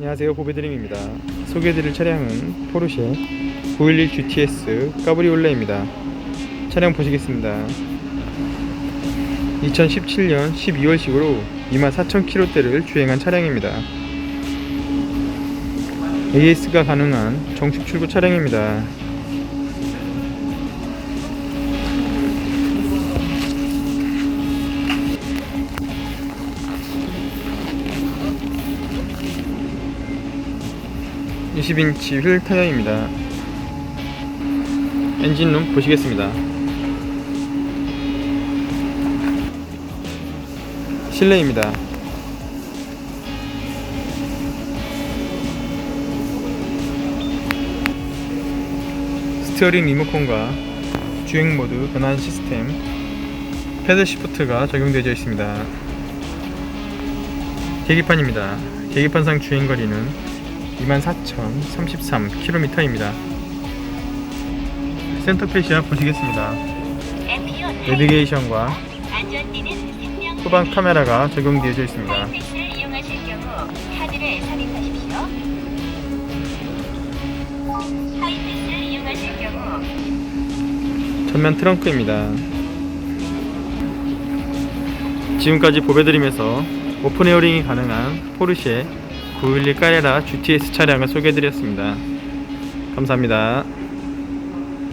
안녕하세요. 보배드림입니다. 소개해드릴 차량은 포르쉐 911 GTS 까브리올레입니다. 차량 보시겠습니다. 2017년 12월식으로 24,000km대를 주행한 차량입니다. AS가 가능한 정식 출고 차량입니다 (20인치) 휠 타이어입니다. 엔진룸 보시겠습니다. 실내입니다. 스티어링 리모컨과 주행 모드 변환 시스템 패드 시프트가 적용되어 있습니다. 계기판입니다. 계기판상 주행 거리는 24,033km입니다. 센터페시아 보시겠습니다. 내비게이션과 후방 카메라가 적용되어 있습니다. 전면 트렁크입니다. 지금까지 보배드림에서 오픈 에어링이 가능한 포르쉐 911 까레라 GTS 차량을 소개해드렸습니다. 감사합니다.